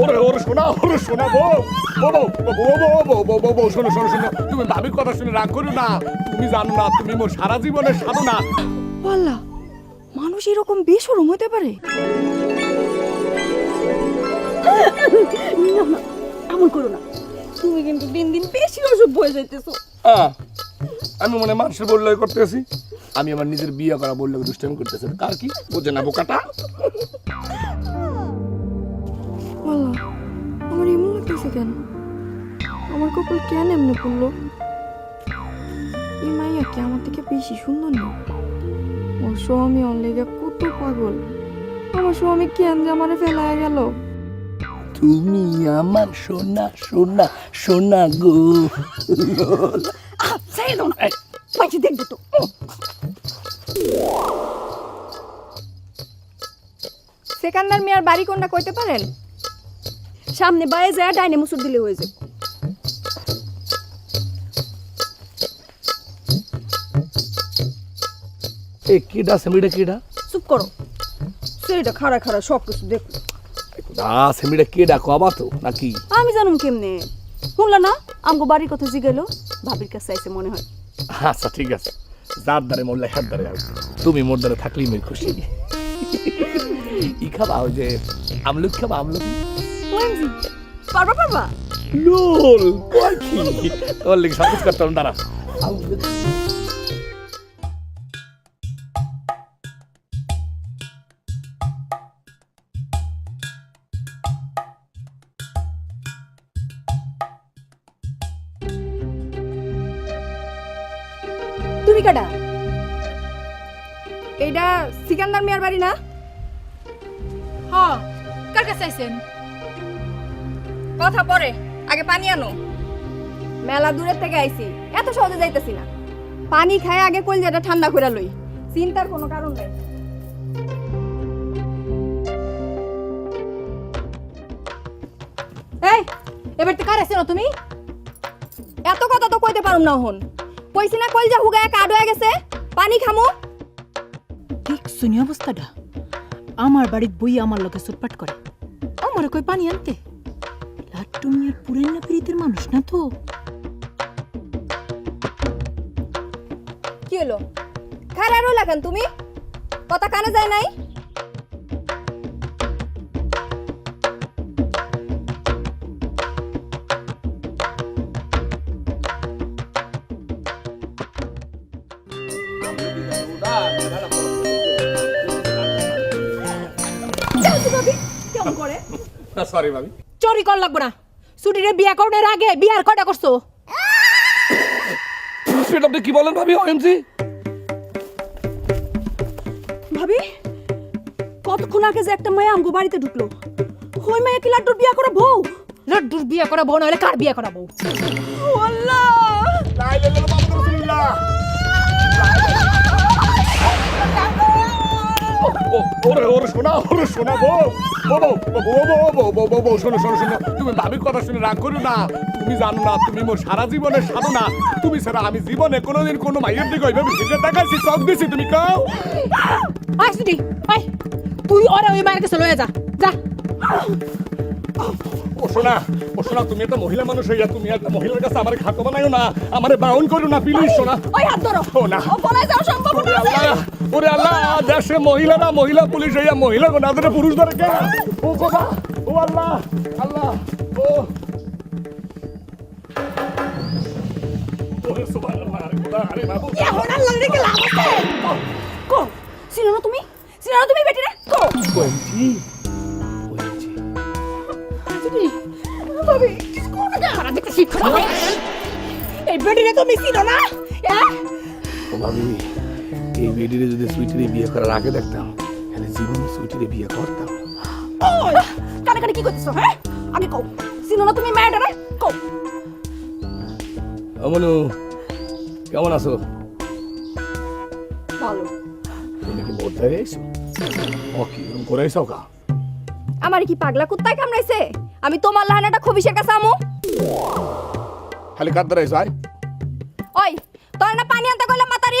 ওরে ওরে শোনা ওরে শোনা শোনো শোনো শোনো তুমি দাবির কথা শুনে রাগ করো না তুমি জানো না তুমি মোর সারা জীবনের সাধনা বললা মানুষ এরকম বেশরম হতে পারে না এমন করো না তুমি কিন্তু দিন দিন বেশি অসভ্য হয়ে যাইতেছো আমি মনে মানুষের বললয় করতেছি আমি আমার নিজের বিয়ে করা বললে দুষ্টামি করতেছি কার কি বোঝে না বোকাটা আল্লাহ আমার এমন লাগতেছে কেন? আমার কপাল কেন এমনি পড়ল? এই মাইয়া কি আমার থেকে বেশি সুন্দর না? ওর স্বামী ওর লেগে কত পাগল। আমার স্বামী কেন যে আমারে ফেলায় গেল? তুমি আমার সোনা সোনা সোনা গো। পাইছি দেখব তো। সেকান্দার মিয়ার বাড়ি কোনটা কইতে পারেন? সামনে বাইরে যায় ডাইনে মুসুর দিলে হয়ে যাবে এ কিডা সেমিডা কিডা? চুপ করো। সেইটা খাড়া খাড়া সব কিছু দেখো। আ সেমিডা কিডা কবা তো নাকি আমি জানুম কেমনে? শুনলা না? আমগো বাড়ির কথা জিগাইলো? ভাবির কাছে আইছে মনে হয়। আচ্ছা ঠিক আছে। যার দ্বারে মরলে হাত দ্বারে তুমি মোর দ্বারে থাকলেই আমি খুশি। ই খাবা ওই যে আমলুক খাবা আমলুক? পারবা পারবা লোল কয় কি তোর লেগে সব কিছু করতাম দাঁড়া আমলুক তুমি কাটা এইটা সিকান্দার মিয়ার বাড়ি না হ কার কাছে আইছেন কথা পরে, আগে পানি আনো। মেলা দূরের থেকে আইছি, এত সহজে যাইতেছি না। পানি খায় আগে কলজাটা ঠান্ডা করে লই, চিন্তার কোনো কারণ নাই। এই, এবার তো কার আইছেন তুমি? এত কথা তো কইতে পারুম না হন কইছি না কলজা হুগায় কাড হয়ে গেছে, পানি খামু। ঠিক শুনি অবস্থাটা। আমার বাড়ির বই আমার লোকে সুটপাট করে। আমার কই পানি আনতে? লাট্টু মিয়ার পুরেন না প্রীতির মানুষ না তো? কি হলো? খারাপ কেন তুমি? কথা কানে যায় নাই? সরি ভাবি। চুরি কর লাগবো না ছুটিরে বিয়া করার আগে বিয়ার কয়টা করছ? সেটা আপনি কি বলেন ভাবি ওএমজি ভাবি কতক্ষণ আগে যে একটা মায়া আমগো বাড়িতে ঢুকলো? ওই মায়া কি লাড্ডুর বিয়া করে বউ? লাড্ডুর বিয়া করা বউ নাহলে কার বিয়া করাবো আল্লাহ! শোনা ওরে শোনা বউ বউ বউ বউ বউ বউ বউ বউ বউ শোনো শোনো শোনো তুমি ভাবির কথা শুনে রাগ করো না। তুমি জানো না তুমি মোর সারা তুমি ছাড়া আমি জীবনে কোনোদিন কোনো মাইয়ের দিকে ওইভাবে তাকাইছি দিছি তুমি কাও। তুই ওরে ওই মায়ের কাছে লয়ে যা যা। ও শোনা ও শোনা তুমি একটা মহিলা মানুষ হইয়া তুমি একটা মহিলার কাছে আমার খাটো বানাইও না আমারে বাউন করো না প্লিজ শোনা। ওই হাত ধরো। ও না ও যাওয়ার সম্ভাবনা ওরে আল্লাহ ওরে আল্লাহ দেশে মহিলারা মহিলা পুলিশ হইয়া মহিলা না ধরে পুরুষ ধরে কে? ও বাবা ও আল্লাহ আল্লাহ ও। তুমি? তুমি বেটি রে? কো। এই বেডিরে যদি সুইটিরে বিয়ে করার আগে দেখতাম তাহলে জীবনে সুইটিরে বিয়ে করতাম। ওই কানে কানে কি করতেছো হ্যাঁ? আগে কও চিনো না তুমি মায়াটা রে কও। অমনু কেমন আছো? ভালো। তুমি কি মরতে এসো ও কি এরকম করে কা আমার কি পাগলা কুত্তায় কামড়াইছে? আমি তোমার লাহানাটা খবিসের কাছে আমু। খালি এসো আয়। ওই তোর না পানি আনতে কইলাম মাতারি?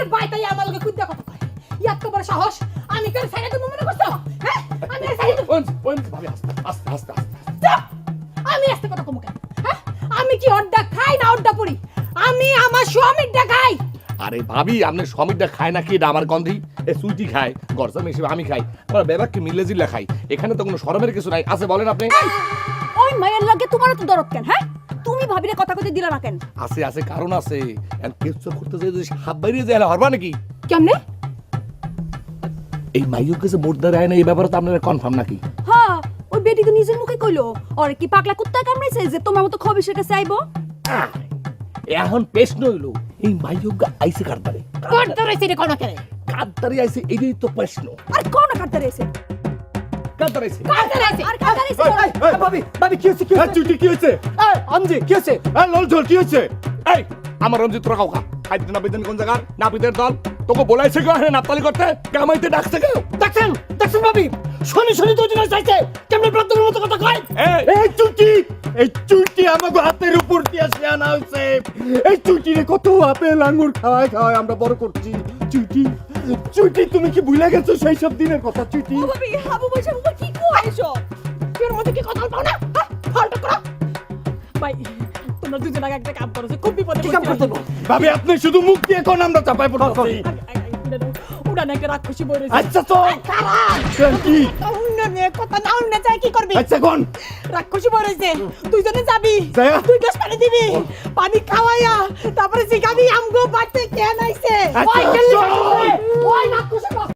আমার বাইতাই আমার লগে কুদ্দা কথা কয় এত বড় সাহস। আমি কেন সাইডে তুমি মনে করছ? হ্যাঁ? আমি ওই যে, ওই যে, ভাবি আস্তে আস্তে আস্তে আস্তে! আমি আস্তে কথা কমু কেন? হ্যাঁ? আমি কি অড্ডা খাই না অড্ডা পড়ি? আমি আমার স্বামীরটা খাই। আরে ভাবি আপনি সমিতটা খায় নাকি এটা আমার গন্ধি। এ সুইটি খায় গরসাম হিসেবে আমি খাই। আমার বেবাককে মিলে জিল্লা খাই। এখানে তো কোনো শরমের কিছু নাই। আছে বলেন আপনি। ওই মায়ের লগে তোমারও তো দরদ কেন হ্যাঁ? ভাবিরে কথা কইতে দিলা না কেন? আছে আছে কারণ আছে। কিছু করতে যাই যদি হাত বাইরে যায় হরবা নাকি? কেমনে? এই মাইয়কে যে মোর্দার আয় না এই ব্যাপারে তো আপনারা কনফার্ম নাকি? হ্যাঁ ওই বেটি তো নিজের মুখে কইলো। ওরে কি পাগলা কুত্তা কামড়াইছে যে তোমার মতো খবিসের কাছে আইবো এখন প্রশ্ন হইল এই মাইয়ক আইসে কারদারে কোন তোর সিরে কোন করে কারদারে আইসে এটাই তো প্রশ্ন। আর কোন কাটতে রয়েছে কারদারে আইসে কার আছে আর কাটতে রয়েছে ভাবি ভাবি কি হচ্ছে কি হচ্ছে চুটি কি হচ্ছে আমজি কি হচ্ছে লল ঝোল কি হচ্ছে এই আমার রঞ্জিত তোরা কাউকা। খাইতে না বিদেন কোন জায়গার? দল। তোকে বলাইছে কেউ? হ্যাঁ নাপতালি করতে? কামাইতে ডাকছে কেউ? দেখছেন দেখছেন ভাবি? শনি শনি তো জিনিস চাইছে। কেমনে প্রান্তরের মতো কথা কয়? এই এই চুটি! এই চুটি আমাকে হাতের উপর দিয়ে আসে আনা হয়েছে এই চুটি রে কত আপেল আঙ্গুর খাওয়াই খাওয়াই আমরা বড় করছি। চুটি চুটি তুমি কি ভুলে গেছো সেই সব দিনের কথা চুটি? ভাবি হাবু বসে কি কইছো কাম করতে? ভাবি আপনি শুধু মুখ দিয়ে কোন আমরা চাপাই পড়ছি রাক্ষসী বই রয়েছে। আচ্ছা তো কি? অন্য কথা না অন্য চাই কি করবি? আচ্ছা কোন? যাবি। গ্লাস পানি দিবি। পানি খাওয়াইয়া তারপরে শিখাবি আমগো বাড়তে কেন আইছে আচ্ছা, ওই গেলি